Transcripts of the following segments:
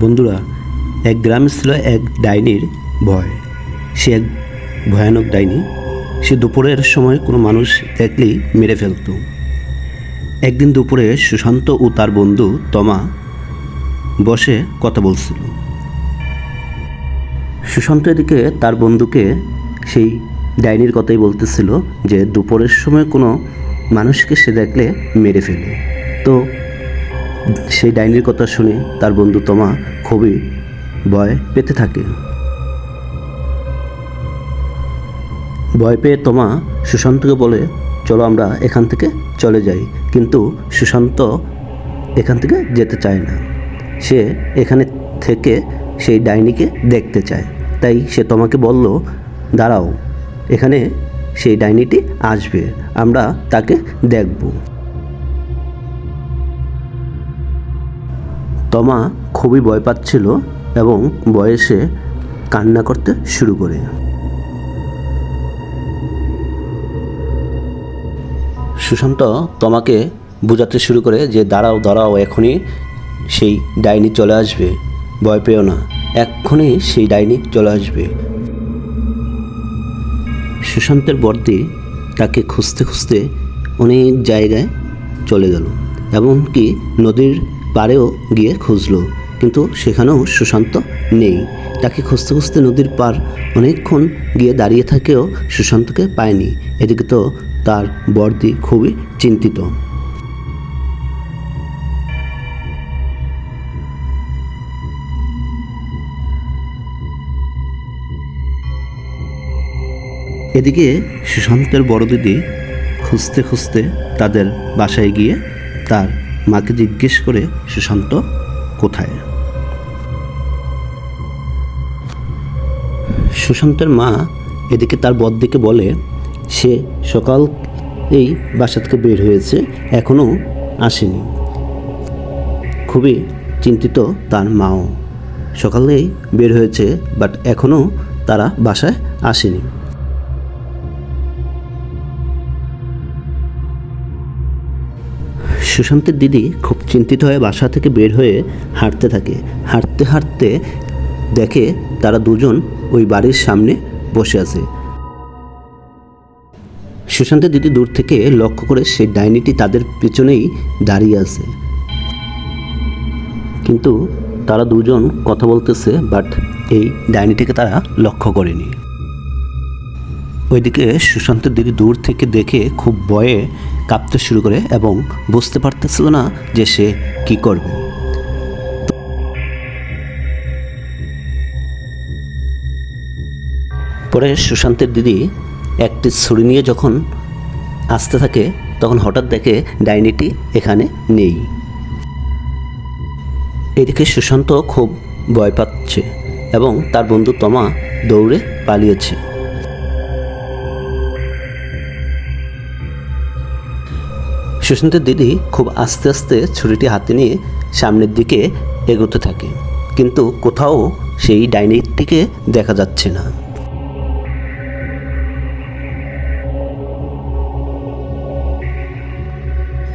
বন্ধুরা, এক গ্রামে ছিল এক ডাইনির ভয়। সে এক ভয়ানক ডাইনি। সে দুপুরের সময় কোনো মানুষ দেখলেই মেরে ফেলতো। একদিন দুপুরে সুশান্ত ও তার বন্ধু তমা বসে কথা বলছিল। সুশান্ত এদিকে তার বন্ধুকে সেই ডাইনির কথাই বলতেছিল যে, দুপুরের সময় কোনো মানুষকে সে দেখলে মেরে ফেলে। তো সেই ডাইনির কথা শুনে তার বন্ধু তোমা খুবই ভয় পেতে থাকে। ভয় পেয়ে তোমা সুশান্তকে বলে, চলো আমরা এখান থেকে চলে যাই। কিন্তু সুশান্ত এখান থেকে যেতে চায় না। সে এখানে থেকে সেই ডাইনিকে দেখতে চায়। তাই সে তোমাকে বলল, দাঁড়াও, এখানে সেই ডাইনিটি আসবে, আমরা তাকে দেখব। তমা খুবই ভয় পাচ্ছিল এবং বয়সে কান্না করতে শুরু করে। সুশান্ত তোমাকে বোঝাতে শুরু করে যে, দাঁড়াও দাঁড়াও, এখনই সেই ডাইনি চলে আসবে। ভয় পেও না এক্ষুনি সেই ডাইনি চলে আসবে। সুশান্তের বর্দি তাকে খুঁজতে খুঁজতে অনেক জায়গায় চলে গেল। এমনকি নদীর পাড়েও গিয়ে খুঁজলো, কিন্তু সেখানেও সুশান্ত নেই। তাকে খুঁজতে খুঁজতে নদীর পার অনেকক্ষণ গিয়ে দাঁড়িয়ে থাকেও সুশান্তকে পায়নি। এদিকে তো তার বর্দি খুবই চিন্তিত। এদিকে সুশান্তের বড় দিদি খুঁজতে খুঁজতে তাদের বাসায় গিয়ে তার মাকে জিজ্ঞেস করে, সুশান্ত, কোথায়? সুশান্তের মা এদিকে তার বদ্দিকে বলে, সে সকাল এই বাসা থেকে বের হয়েছে এখনও আসেনি। খুবই চিন্তিত তার মাও। সকালেই বের হয়েছে বাট এখনও তারা বাসায় আসেনি। সুশান্তের দিদি খুব চিন্তিত হয়ে বাসা থেকে বের হয়ে হাঁটতে থাকে। হাঁটতে হাঁটতে দেখে তারা দুজন ওই বাড়ির সামনে বসে আছে। সুশান্তের দিদি দূর থেকে লক্ষ্য করে সেই ডাইনিটি তাদের পেছনেই দাঁড়িয়ে আছে। কিন্তু তারা দুজন কথা বলতেছে, বাট এই ডাইনিটিকে তারা লক্ষ্য করেনি। ওইদিকে সুশান্তের দিদি দূর থেকে দেখে খুব ভয়ে কাঁপতে শুরু করে এবং বুঝতে পারতেছিল না যে সে কি করবে। পরে সুশান্তের দিদি একটি ছুরি নিয়ে যখন আসতে থাকে, তখন হঠাৎ দেখে ডাইনিটি এখানে নেই। এদিকে সুশান্ত খুব ভয় পাচ্ছে এবং তার বন্ধু তমা দৌড়ে পালিয়েছে। সুশান্তের দিদি খুব আস্তে আস্তে ছুরিটি হাতে নিয়ে সামনের দিকে এগোতে থাকে। কিন্তু কোথাও সেই ডাইনিটিকে দেখা যাচ্ছে না।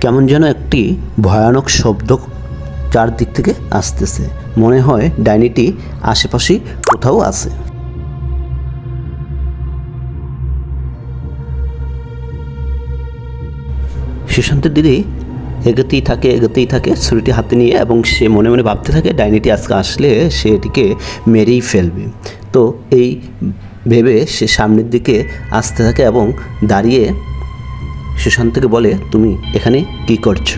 কেমন যেন একটি ভয়ানক শব্দ চারদিক থেকে আসতেছে। মনে হয় ডাইনিটি আশেপাশে কোথাও আছে। সুশান্তের দিদি এগোতেই থাকে এগোতেই থাকে, ছুরিটি হাতে নিয়ে এবং সে মনে মনে ভাবতে থাকে, ডাইনিটি আজকে আসলে সে এটিকে মেরেই ফেলবে। তো এই ভেবে সে সামনের দিকে আসতে থাকে এবং দাঁড়িয়ে সুশান্তকে বলে, তুমি এখানে কি করছ?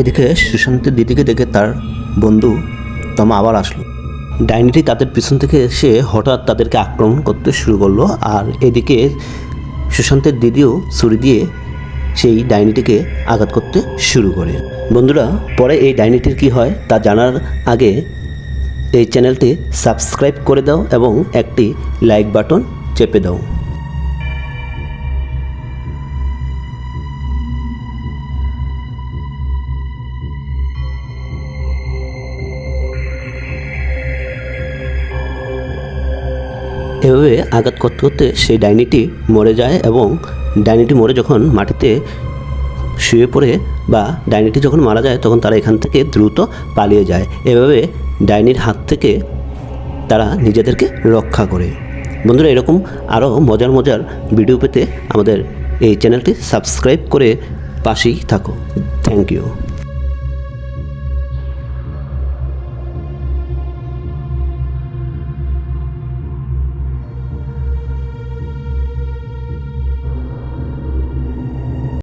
এদিকে সুশান্তের দিদিকে দেখে তার বন্ধু তমা আবার আসলো। ডাইনিটি তাদের পিছন থেকে এসে হঠাৎ তাদেরকে আক্রমণ করতে শুরু করল। আর এদিকে সুশান্তের দিদিও ছুরি দিয়ে সেই ডাইনিটিকে আঘাত করতে শুরু করে। বন্ধুরা, পরে এই ডাইনিটির কি হয় তা জানার আগে এই চ্যানেলটি সাবস্ক্রাইব করে দাও এবং একটি লাইক বাটন চেপে দাও। এভাবে আঘাত করতে করতে সেই ডাইনিটি মরে যায় এবং ডাইনিটি মরে যখন মাটিতে শুয়ে পড়ে বা ডাইনিটি যখন মারা যায়, তখন তারা এখান থেকে দ্রুত পালিয়ে যায়। এভাবে ডাইনির হাত থেকে তারা নিজেদেরকে রক্ষা করে। বন্ধুরা, এরকম আরও মজার মজার ভিডিও পেতে আমাদের এই চ্যানেলটি সাবস্ক্রাইব করে পাশেই থাকো। Thank you.